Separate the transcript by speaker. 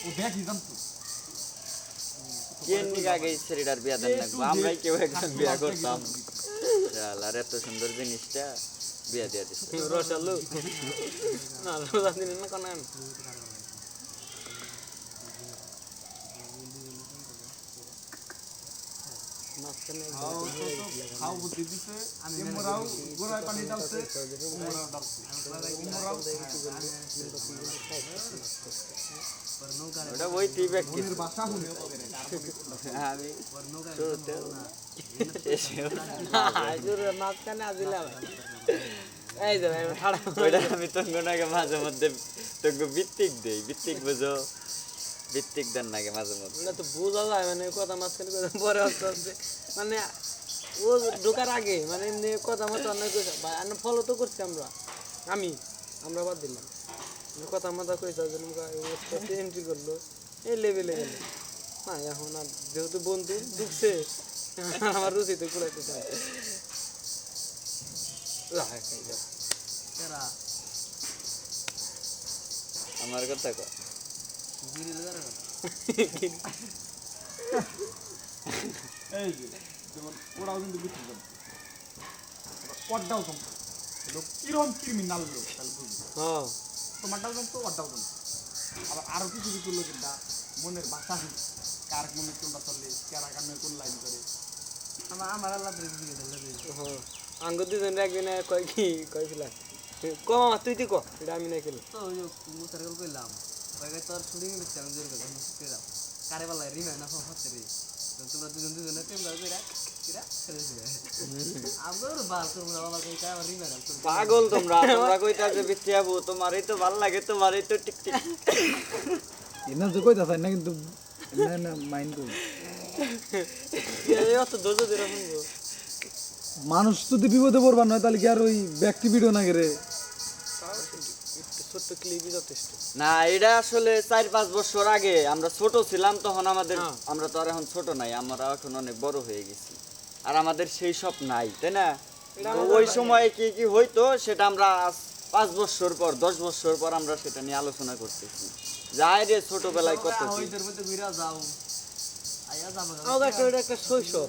Speaker 1: ও দেখি জানতো
Speaker 2: কে নিকে আগে ছেলেটার বিয়া দেন লাগবো? আমরাই কেউ একজন বিয়া করতাম। আর এত সুন্দর জিনিসটা বিয়া দিয়া দিচ্ছে
Speaker 3: রসালু। না রোজা দিন না কোন?
Speaker 1: খাও বুদ্ধি দিছে ইমরাও গোড়ায় পানি ডালছে উমরাও ডালছে উমরাও
Speaker 2: ওটা ওই টি ব্যক্তি
Speaker 1: মনের
Speaker 2: আমি শুরুতে
Speaker 3: মাঝখানে আজিলাম এই যে ভাই ঠাড়া
Speaker 2: আমি তঙ্গনাকে মাঝে মধ্যে তঙ্গ ভিত্তিক দেই ভিত্তিক বুঝো। ভিত্তিক দেন নাকি মাঝে মধ্যে।
Speaker 3: না তো বোঝা যায় মানে কথা মাঝখানে কথা পরে আস্তে মানে ও ঢোকার আগে মানে এমনি কথা মতো অনেক ভাই ফলো তো করছি আমরা। আমি আমরা বাদ দিলাম। কথা মতো কইছে এন্ট্রি করল। এই লেভেলে গেল। না এখন আর যেহেতু বন্ধু ঢুকছে আমার রুচিতে কুড়াইতে চাই
Speaker 2: আমার কথা কয়।
Speaker 1: এই যেমন ওরাও কিন্তু বুঝতে পারবে। ওয়াটাও কম লোক কিরম ক্রিমিনাল লোক তাহলে বুঝবে।
Speaker 3: হ্যাঁ।
Speaker 1: তোমারটাও জানতো ওয়াটাও জানতো। আবার আরও কিছু কিছু লোক এটা মনের ভাষা কার মনে কোনটা চলে কারা কানে কোন লাইন করে আমার আমার আল্লাহ
Speaker 3: আঙ্গুর দুজন একদিন কয় কি কয়েছিল কম তুই তুই ক এটা আমি নাই খেলো।
Speaker 4: তো ওই মুসারগল কইলাম তোর শুটিং আমি জোর করে আমি শিখতে দাও কারে বলা রিমা না হচ্ছে রে। তোমরা দুজন দুজনে কিরা
Speaker 2: পাগল তোমরা তোমরা কইতা যে বিচ্ছি আবু তোমারই তো ভালো লাগে তোমারই তো টিক টিক
Speaker 5: এনা তো কইতা না কিন্তু না না মাইন্ড
Speaker 3: এই অত
Speaker 5: মানুষ যদি বিপদে পড়বার নয় তাহলে কি আর ওই ব্যক্তি ভিডিও না গেরে
Speaker 2: না এটা আসলে চার পাঁচ বছর আগে আমরা ছোট ছিলাম তখন আমাদের
Speaker 3: হ্যাঁ।
Speaker 2: আমরা তো আর এখন ছোট নাই আমরা এখন অনেক বড় হয়ে গেছি। আর আমাদের সেই সব নাই তাই না? ওই সময়ে কি কি হইতো সেটা আমরা পাঁচ বছর পর দশ বছর পর আমরা সেটা নিয়ে আলোচনা করতেছি। যাই রে ছোটবেলায় কত
Speaker 3: একটা শৈশব।